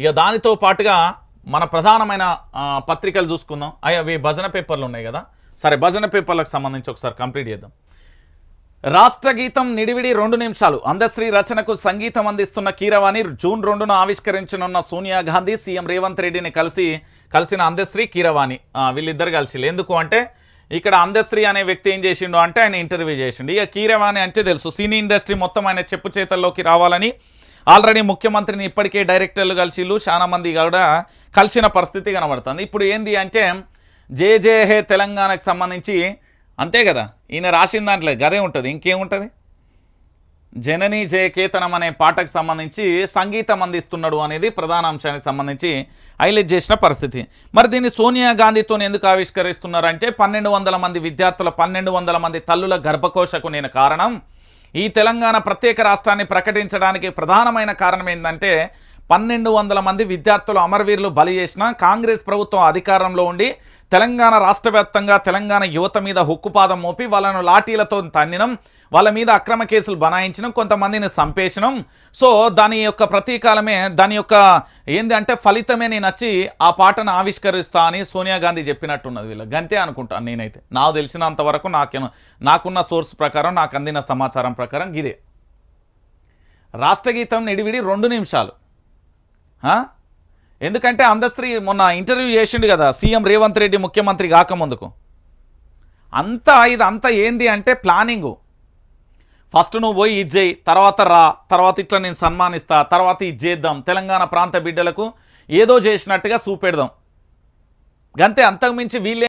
ఇక దానితో పాటుగా మన ప్రధానమైన పత్రికలు చూసుకుందాం. అవి అవి భజన పేపర్లు ఉన్నాయి కదా. సరే భజన పేపర్లకు సంబంధించి ఒకసారి కంప్లీట్ చేద్దాం. రాష్ట్ర గీతం నిడివిడి రెండు నిమిషాలు. అందశ్రీ రచనకు సంగీతం అందిస్తున్న కీరవాణి జూన్ రెండున ఆవిష్కరించనున్న సోనియా గాంధీ సీఎం రేవంత్ రెడ్డిని కలిసి కలిసిన అందశ్రీ కీరవాణి వీళ్ళిద్దరు కలిసి. ఎందుకు అంటే ఇక్కడ అందశ్రీ అనే వ్యక్తి ఏం చేసిండు అంటే ఆయన ఇంటర్వ్యూ చేసిండు. ఇక కీరవాణి అంటే తెలుసు. సినీ ఇండస్ట్రీ మొత్తం ఆయన చెప్పు చేతల్లోకి రావాలని ఆల్రెడీ ముఖ్యమంత్రిని ఇప్పటికే డైరెక్టర్లు కలిసిళ్ళు చాలామంది కూడా కలిసిన పరిస్థితి కనబడుతుంది. ఇప్పుడు ఏంది అంటే జే తెలంగాణకు సంబంధించి అంతే కదా ఈయన రాసిన దాంట్లో గదే ఉంటుంది ఇంకేముంటుంది? జనని జయకేతనం అనే పాటకు సంబంధించి సంగీతం అందిస్తున్నాడు అనేది ప్రధాన అంశానికి సంబంధించి హైలైట్ చేసిన పరిస్థితి. మరి దీన్ని సోనియా గాంధీతో ఎందుకు ఆవిష్కరిస్తున్నారంటే పన్నెండు వందల మంది విద్యార్థుల పన్నెండు వందల మంది తల్లుల గర్భకోశకు నేను కారణం ఈ తెలంగాణ ప్రత్యేక రాష్ట్రాన్ని ప్రకటించడానికి ప్రధానమైన కారణం ఏంటంటే పన్నెండు వందల మంది విద్యార్థులు అమరవీరులు బలి చేసిన కాంగ్రెస్ ప్రభుత్వం అధికారంలో ఉండి తెలంగాణ రాష్ట్ర వ్యాప్తంగా తెలంగాణ యువత మీద హుక్కుపాదం మోపి వాళ్ళను లాఠీలతో తన్నినం వాళ్ళ మీద అక్రమ కేసులు బనాయించడం కొంతమందిని సంపేషణం సో దాని యొక్క ప్రతీకాలమే దాని యొక్క ఏంది అంటే ఫలితమే నేను వచ్చి ఆ పాటను ఆవిష్కరిస్తా అని సోనియా గాంధీ చెప్పినట్టున్నది వీళ్ళు గంతే అనుకుంటాను నేనైతే. నాకు తెలిసినంత వరకు నాకు నాకున్న సోర్స్ ప్రకారం నాకు అందిన సమాచారం ప్రకారం ఇదే. రాష్ట్రగీతం నిడివిడి రెండు నిమిషాలు. ఎందుకంటే అందశ్రీ మొన్న ఇంటర్వ్యూ చేసిండు కదా సీఎం రేవంత్ రెడ్డి ముఖ్యమంత్రి కాకముందుకు. అంతా ఇది అంతా ఏంది అంటే ప్లానింగు. ఫస్ట్ నువ్వు పోయి ఇది చేయి తర్వాత రా తర్వాత ఇట్లా నేను సన్మానిస్తా తర్వాత ఇది చేద్దాం తెలంగాణ ప్రాంత బిడ్డలకు ఏదో చేసినట్టుగా చూపెడదాం. గంతే అంతకుమించి వీళ్ళే